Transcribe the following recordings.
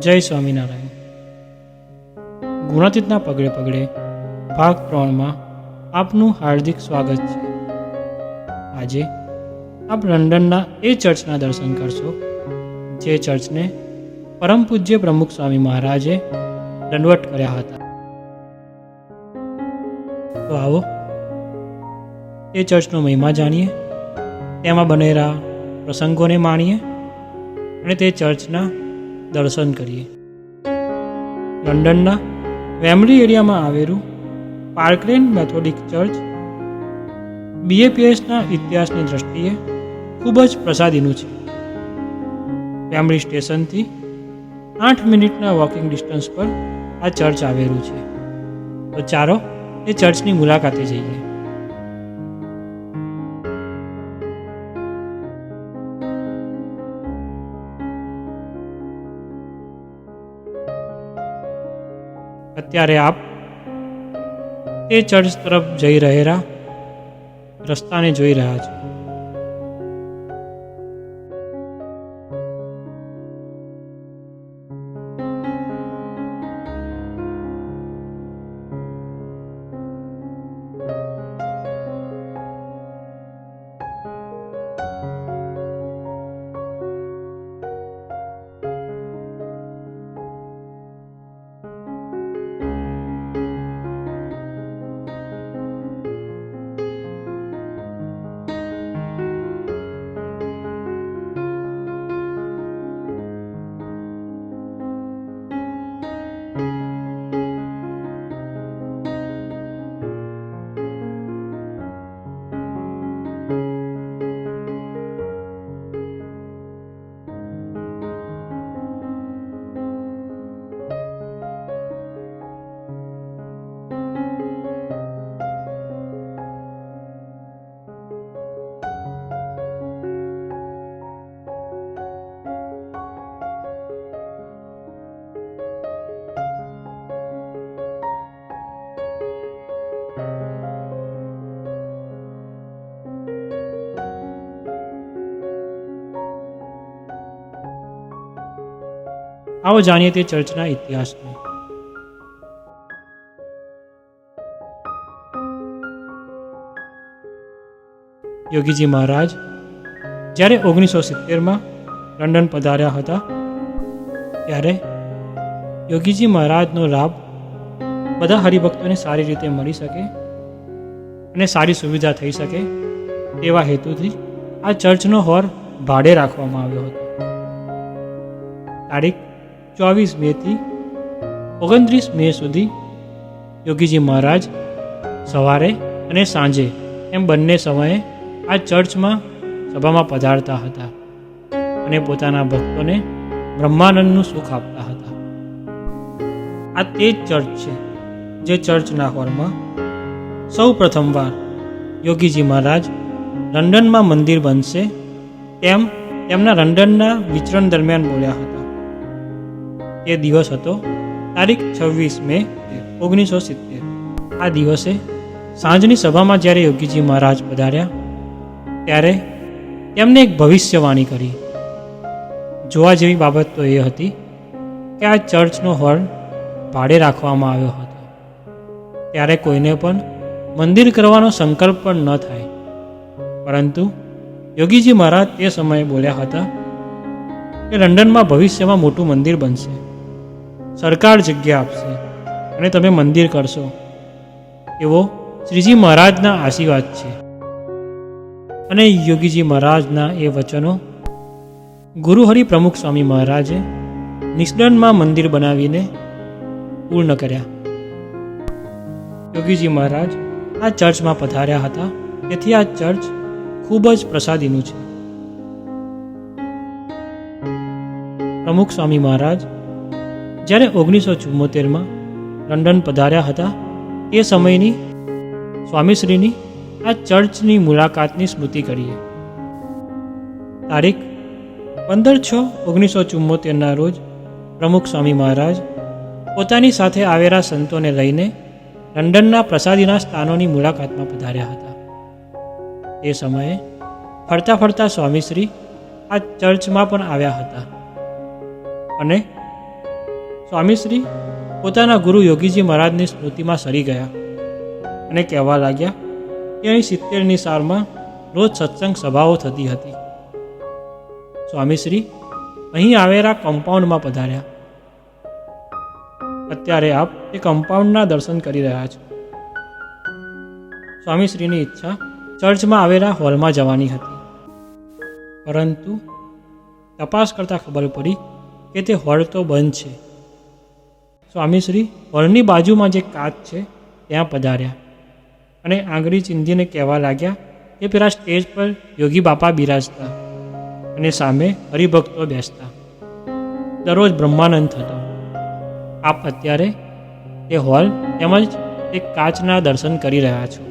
જય સ્વામિનારાયણ. ગુણાતીતના પગડે પગડે ભાગ ત્રણમાં આપનું હાર્દિક સ્વાગત છે. આજે આપ લંડનના એ ચર્ચના દર્શન કરશો, જે ચર્ચને પરમ પૂજ્ય પ્રમુખ સ્વામી મહારાજે દંડવટ કર્યા હતા. તો આવો, એ ચર્ચનો મહિમા જાણીએ, તેમાં બનેલા પ્રસંગોને માણીએ અને તે ચર્ચના દર્શન કરીએ. લંડનના વેમરી એરિયામાં આવેલું પાર્કલેન મેથોડિક ચર્ચ બીએપીએસના ઇતિહાસની દ્રષ્ટિએ ખૂબ જ પ્રસાદીનું છે. વેમરી સ્ટેશનથી આઠ મિનિટના વોકિંગ ડિસ્ટન્સ પર આ ચર્ચ આવેલું છે. તો ચાલો એ ચર્ચની મુલાકાતે જઈએ. અત્યારે આપ તે ચર્ચ તરફ જઈ રહેલા રસ્તાને જોઈ રહ્યા છો. આવો જાણીએ તે ચર્ચના ઇતિહાસને. યોગીજી મહારાજ, જ્યારે ઓગણીસો સિત્તેરમાં લંડન પધાર્યા હતા, ત્યારે યોગીજી મહારાજનો લાભ બધા હરિભક્તોને સારી રીતે મળી શકે અને સારી સુવિધા થઈ શકે તેવા હેતુથી આ ચર્ચનો હોર ભાડે રાખવામાં આવ્યો હતો. તારીખ ચોવીસ મેથી ઓગણત્રીસ મે સુધી યોગીજી મહારાજ સવારે અને સાંજે એમ બંને સમયે આ ચર્ચમાં સભામાં પધારતા હતા અને પોતાના ભક્તોને બ્રહ્માનંદનું સુખ આપતા હતા. આ તે જ ચર્ચ છે જે ચર્ચના હોલમાં સૌ પ્રથમવાર યોગીજી મહારાજ લંડનમાં મંદિર બનશે તેમ તેમના લંડનના વિચરણ દરમિયાન બોલ્યા હતા. તે દિવસ હતો, તારીખ છવ્વીસ મે, ઓગણીસો સિત્તેર. આ દિવસે સાંજની સભામાં જ્યારે યોગીજી મહારાજ પધાર્યા, ત્યારે તેમને એક ભવિષ્યવાણી કરી. જોવા જેવી બાબત તો એ હતી કે આ ચર્ચનો હોલ ભાડે રાખવામાં આવ્યો હતો. ત્યારે કોઈને પણ મંદિર કરવાનો સંકલ્પ પણ ન થાય. પરંતુ યોગીજી મહારાજ તે સમયે બોલ્યા હતા કે લંડનમાં ભવિષ્યમાં મોટું મંદિર બનશે. સરકાર જગ્યા આપશે અને તમે મંદિર કરશો. એવો શ્રીજી મહારાજના આશીર્વાદ છે. અને યોગીજી મહારાજના એ વચનો ગુરુહરિ પ્રમુખ સ્વામી મહારાજે નિષ્ડનમાં મંદિર બનાવીને પૂર્ણ કર્યા. યોગીજી મહારાજ આ ચર્ચમાં પધાર્યા હતા. તેથી આ ચર્ચ ખૂબ જ પ્રસાદીનું છે. પ્રમુખ સ્વામી મહારાજ જ્યારે ઓગણીસો ચુમ્મોતેરમાં લંડન પધાર્યા હતા તે સમયની સ્વામીશ્રીની આ ચર્ચની મુલાકાતની સ્મૃતિ કરીએ. તારીખ પંદર છ ઓગણીસો ચુમ્મોતેરના રોજ પ્રમુખ સ્વામી મહારાજ પોતાની સાથે આવેલા સંતોને લઈને લંડનના પ્રસાદીના સ્થાનોની મુલાકાતમાં પધાર્યા હતા. તે સમયે ફરતા ફરતા સ્વામીશ્રી આ ચર્ચમાં પણ આવ્યા હતા અને સ્વામીશ્રી પોતાના ગુરુ યોગીજી મહારાજની સ્મૃતિમાં સરી ગયા અને કહેવા લાગ્યા કે અહીં સિત્તેરની સાલમાં રોજ સત્સંગ સભાઓ થતી હતી. સ્વામીશ્રી અહીં આવેલા કમ્પાઉન્ડમાં પધાર્યા. અત્યારે આપ એ કમ્પાઉન્ડના દર્શન કરી રહ્યા છો. સ્વામીશ્રીની ઈચ્છા ચર્ચમાં આવેલા હોલમાં જવાની હતી. પરંતુ તપાસ કરતાં ખબર પડી કે તે હોલ તો બંધ છે. સ્વામીશ્રી હોલની બાજુમાં જે કાચ છે, ત્યાં પધાર્યા અને આંગળી ચિંધીને કહેવા લાગ્યા કે પેલા સ્ટેજ પર યોગી બાપા બિરાજતા અને સામે હરિભક્તો બેસતા. દરરોજ બ્રહ્માનંદ થતો. આપ અત્યારે તે હોલ તેમજ તે કાચના દર્શન કરી રહ્યા છો.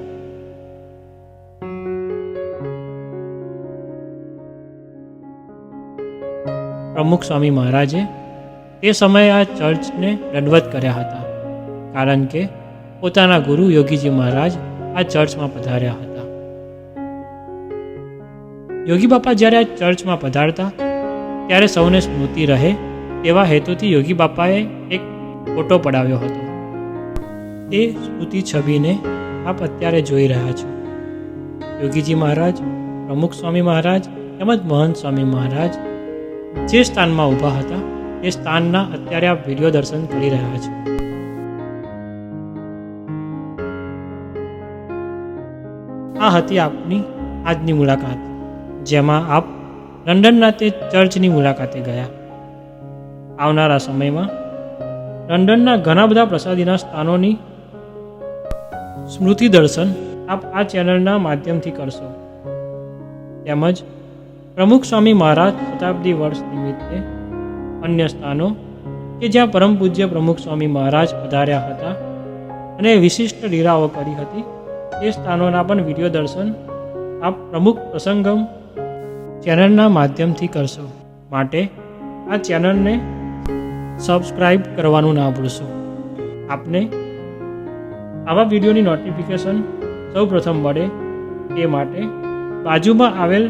પ્રમુખ સ્વામી મહારાજે તે સમયે આ ચર્ચને દંડવત કર્યા હતા. કારણ કે પોતાના ગુરુ યોગીજી મહારાજ આ ચર્ચમાં પધાર્યા હતા. યોગી બાપા જ્યારે આ ચર્ચમાં પધારતા, ત્યારે સૌને સ્મૃતિ રહે તેવા હેતુથી યોગી બાપાએ એક ફોટો પડાવ્યો હતો. તે સ્મૃતિ છબીને આપ અત્યારે જોઈ રહ્યા છો. યોગીજી મહારાજ, પ્રમુખ સ્વામી મહારાજ, તેમજ મહંત સ્વામી મહારાજ જે સ્થાનમાં ઊભા હતા એ સ્થાનના અત્યારે આપ વીડિયો દર્શન કરી રહ્યા છો. આ હતી આપની આજની મુલાકાત, જેમાં આપ લંડનના તે ચર્ચની મુલાકાતે ગયા. આવનારા સમયમાં લંડનના ઘણા બધા પ્રસાદીના સ્થાનોની સ્મૃતિ દર્શન આપ આ ચેનલના માધ્યમથી કરશો. તેમજ પ્રમુખ સ્વામી મહારાજ શતાબ્દી વર્ષ નિમિત્તે અન્ય સ્થાનો કે જ્યાં પરમ પૂજ્ય પ્રમુખ સ્વામી મહારાજ પધાર્યા હતા અને વિશિષ્ટ લીલાઓ કરી હતી. તે સ્થાનોના પણ વીડિયો દર્શન આપ પ્રમુખ પ્રસંગમ ચેનલના માધ્યમથી કરશો. માટે આ ચેનલને સબસ્ક્રાઈબ કરવાનું ના ભૂલશો. આપને આવા વિડીયોની નોટિફિકેશન સૌ પ્રથમ મળે તે માટે બાજુમાં આવેલ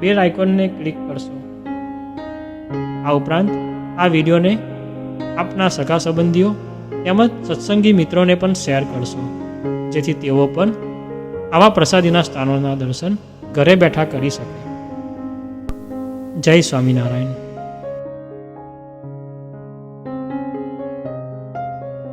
બેલ આઇકોનને ક્લિક કરશો. આ ઉપરાંત આ વિડીયોને આપના સગા સંબંધીઓ તેમજ સત્સંગી મિત્રોને પણ શેર કરશો. જેથી તેઓ પણ આવા પ્રસાદીના સ્થાનોના દર્શન ઘરે બેઠા કરી શકે. જય સ્વામિનારાયણ.